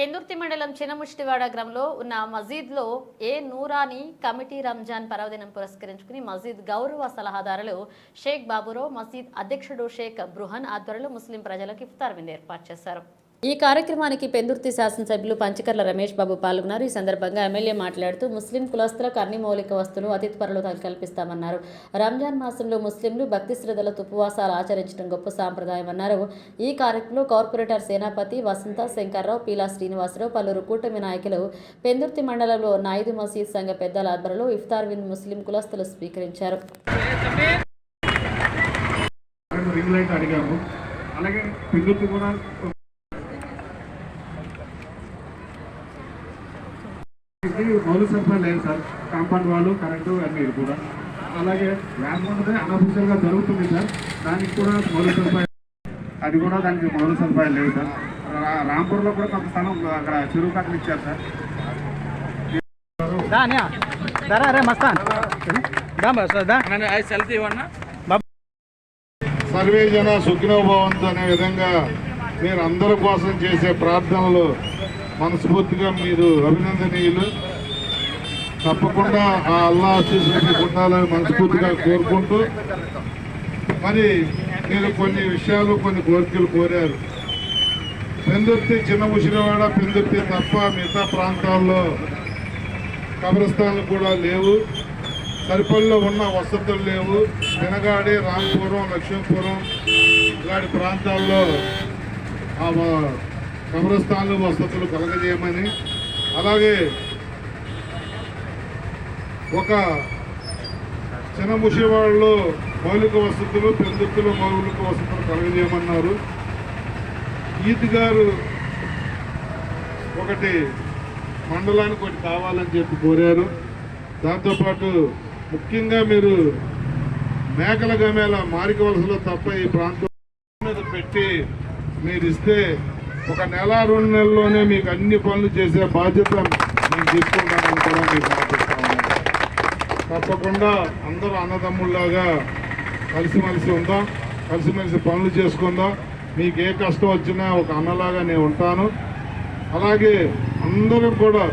పెందుర్తి మండలం చిన్నముష్టివాడ గ్రామంలో ఉన్న మజీద్లో ఏ నూరాని కమిటీ రంజాన్ పర్వదినం పురస్కరించుకుని మజీద్ గౌరవ సలహాదారులు షేక్ బాబురావు మసీద్ అధ్యక్షుడు షేక్ బృహన్ ఆధ్వర్యంలో ముస్లిం ప్రజలకు ఇఫ్తార్ విందు ఏర్పాటు చేశారు. ఈ కార్యక్రమానికి పెందుర్తి శాసనసభ్యులు పంచకర్ల రమేష్ బాబు పాల్గొన్నారు. ఈ సందర్భంగా ఎమ్మెల్యే మాట్లాడుతూ ముస్లిం కులస్తులకు అన్ని మౌలిక వస్తువులు అతి త్వరలో కల్పిస్తామన్నారు. రంజాన్ మాసంలో ముస్లింలు భక్తి శ్రద్ధలతో ఉపవాసాలు ఆచరించడం గొప్ప సాంప్రదాయమన్నారు ఈ కార్యక్రమంలో కార్పొరేటర్ సేనాపతి వసంత శంకర్రావు పీలా శ్రీనివాసరావు పలువురు కూటమి నాయకులు పెందుర్తి మండలంలో నాయుడు మసీద్ సంఘ పెద్దల ఆధ్వర్యంలో ఇఫ్తార్ వింద్ ముస్లిం కులస్తులు స్వీకరించారు. అలాగే మౌలిక సదుపాయాలు లేదు సార్. కాంపౌండ్ వాళ్ళు కరెంటు అన్నీ కూడా. అలాగే ల్యాబ్ ఉన్నది అనఫిషియల్గా జరుగుతుంది సార్. దానికి కూడా మౌలిక సదుపాయాలు అది కూడా దానికి మౌలిక సదుపాయాలు లేవు సార్. రాంపూర్లో కూడా కొంత స్థలం అక్కడ చెరువు కట్టలు ఇచ్చారు సార్. సర్వే జన సుఖినోభవంతు అనే విధంగా మీరు అందరి కోసం చేసే ప్రార్థనలు మనస్ఫూర్తిగా మీరు అభినందనీయులు. తప్పకుండా ఆ అల్లా ఆశీస్సులు ఉండాలని మనస్ఫూర్తిగా కోరుకుంటూ మరి మీరు కొన్ని విషయాలు కొన్ని కోరికలు కోరారు. పెందుర్తి చిన్న ముసిరివాడ పెందుర్తి తప్ప మిగతా ప్రాంతాల్లో కబ్రస్థాన్లు కూడా లేవు. సరిపల్లిలో ఉన్న వసతులు లేవు. వినగాడి రాంపురం లక్ష్మీపురం ఇలాంటి ప్రాంతాల్లో ఆ కబ్రస్థాన్లు వసతులు కలగజేయమని అలాగే ఒక చిన్న ముషివాడలో మౌలిక వసతులు పెందుతులు మౌలిక వసతులు కలగజేయమన్నారు. ఈద్ గారు ఒకటి మండలానికి ఒకటి కావాలని చెప్పి కోరారు. దాంతోపాటు ముఖ్యంగా మీరు మేకల గమేళ మారిక వలసలో తప్ప ఈ ప్రాంతం మీద పెట్టి మీరు ఇస్తే ఒక నెల రెండు నెలల్లోనే మీకు అన్ని పనులు చేసే బాధ్యత నేను తీసుకుంటానని కూడా మీకు ఆశిస్తా తప్పకుండా అందరూ అన్నదమ్ముల్లాగా కలిసిమెలిసి ఉందాం కలిసిమెలిసి పనులు చేసుకుందాం. మీకు ఏ కష్టం వచ్చినా ఒక అన్నలాగా నేను ఉంటాను. అలాగే అందరం కూడా